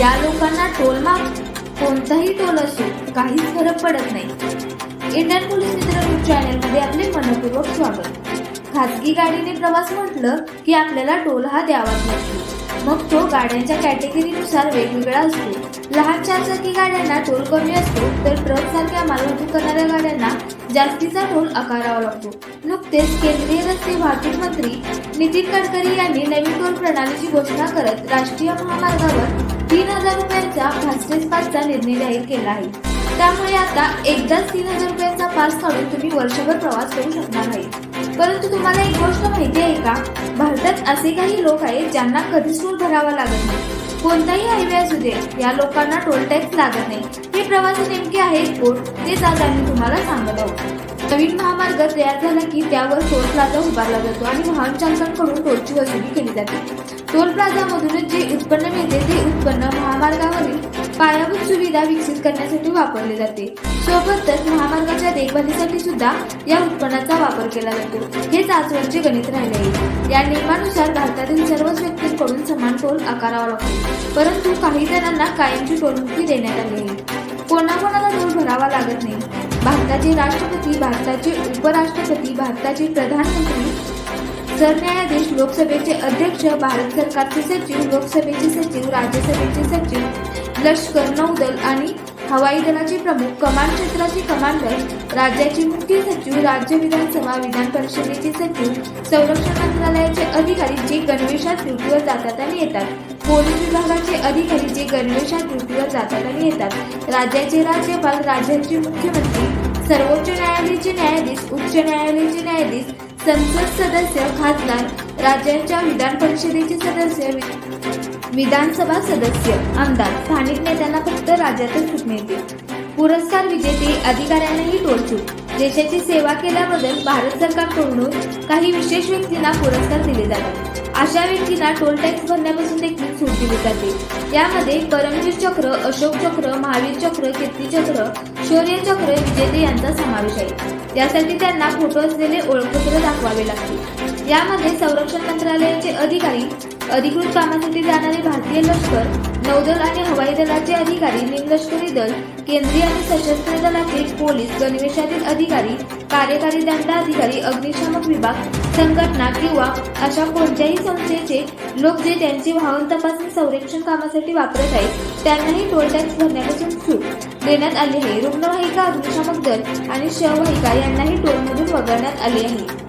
या लोकांना टोल माफ कोणताही टोल असो काहीच फरक पडत नाही. इंडियन पोलीस मित्र न्यूज चॅनलमध्ये आपले मनपूर्वक स्वागत. खाजगी गाडीने प्रवास म्हटलं की आपल्याला टोल हा द्यावाच लागतो. मग तो गाड्यांच्या कॅटेगरीनुसार वेगवेगळा असतो. लहान चारचाकी गाड्यांना टोल कमी असतो तर ट्रक सारख्या मालवाहतूक करणाऱ्या गाड्यांना जास्तीचा टोल आकारावा लागतो. नुकतेच केंद्रीय रस्ते वाहतूक मंत्री नितीन गडकरी यांनी नवीन टोल प्रणालीची घोषणा करत राष्ट्रीय महामार्गावर तीन हजार रुपयांचा फास्टेज पासचा निर्णय जाहीर केला आहे. त्यामुळे आता एकदाच तीन हजार रुपयांचा काढून तुम्ही वर्षभर प्रवास करू शकणार नाही. परंतु तुम्हाला एक गोष्ट माहिती आहे का? भारतात असे काही लोक आहेत ज्यांना कधीच टोल भरावा लागत नाही. कोणताही हायवे असू दे या लोकांना टोल टॅक्स लागत नाही. हे प्रवासी नेमके आहेत कोण? ते आज आम्ही तुम्हाला सांगत आहोत. नवीन महामार्ग तयार झाला की त्यावर टोल प्लाझा उभारला जातो आणि वाहन चालकांकडून टोलची वसुली केली जाते. टोल प्लाझामधूनच जे उत्पन्न पायाभूत सुविधा विकसित करण्यासाठी वापरले जाते. सोबतच महामार्गाच्या देखभालीसाठी सुद्धा या उत्पन्नाचा वापर केला जातो. हेच आजवरचे गणित राहिले आहे. या नियमानुसार भारतातील सर्वच व्यक्तींकडून समान टोल आकारावा लागतो. परंतु काही जणांना कायमची टोलमुक्ती देण्यात आली आहे. कोणाकोणाला टोल भरावा लागत नाही. भारताचे राष्ट्रपती भारताचे उपराष्ट्रपती भारताचे प्रधानमंत्री सरन्यायाधीश लोकसभेचे अध्यक्ष भारत सरकारचे सचिव लोकसभेचे सचिव राज्यसभेचे सचिव लष्कर नौदल आणि हवाई दलाचे प्रमुख कमांड क्षेत्राचे कमांडर राज्याचे मुख्य सचिव राज्य विधानसभा विधान परिषदेचे सचिव संरक्षण मंत्रालयाचे अधिकारी जे गणवेशात ड्युटीवर जातात आणि येतात. पोलीस विभागाचे अधिकारी जे गणवेशात ड्युटीवर जातात आणि येतात. राज्याचे राज्यपाल राज्याचे मुख्यमंत्री सर्वोच्च न्यायालयाचे न्यायाधीश उच्च न्यायालयाचे न्यायाधीश संसद सदस्य खासदार राज्याच्या विधान परिषदेचे सदस्य विधानसभा सदस्य आमदार स्थानिक नेत्यांना फक्त राज्यातच सूट मिळते पुरस्कार विजेते अधिकाऱ्यांनाही टोलचूक देशाची सेवा केल्याबद्दल भारत सरकारकडून काही विशेष व्यक्तींना पुरस्कार दिले जातात. अशा व्यक्तींना टोल टॅक्स भरण्यापासून देखील सूट दिली जाते. यामध्ये परमवीर चक्र अशोक चक्र महावीर चक्र कीर्ती चक्र शौर्य चक्र विजेते यांचा समावेश आहे. यासाठी त्यांना फोटो असलेले ओळखपत्र दाखवावे लागते. यामध्ये संरक्षण मंत्रालयाचे अधिकारी अधिकृत कामासाठी जाणारे भारतीय लष्कर नौदल आणि हवाई दलाचे अधिकारी निमलष्करी दल केंद्रीय आणि सशस्त्र दलाचे पोलीस गणवेशातील अधिकारी कार्यकारी दंडाधिकारी अग्निशामक विभाग संघटना किंवा अशा कोणत्याही संस्थेचे लोक जे त्यांचे वाहन तपासणी संरक्षण कामासाठी वापरत आहेत त्यांनाही टोल टॅक्स भरण्यापासून सूट देण्यात आली आहे. रुग्णवाहिका अग्निशामक दल आणि शववाहिका यांनाही टोलमधून वगळण्यात आले आहे.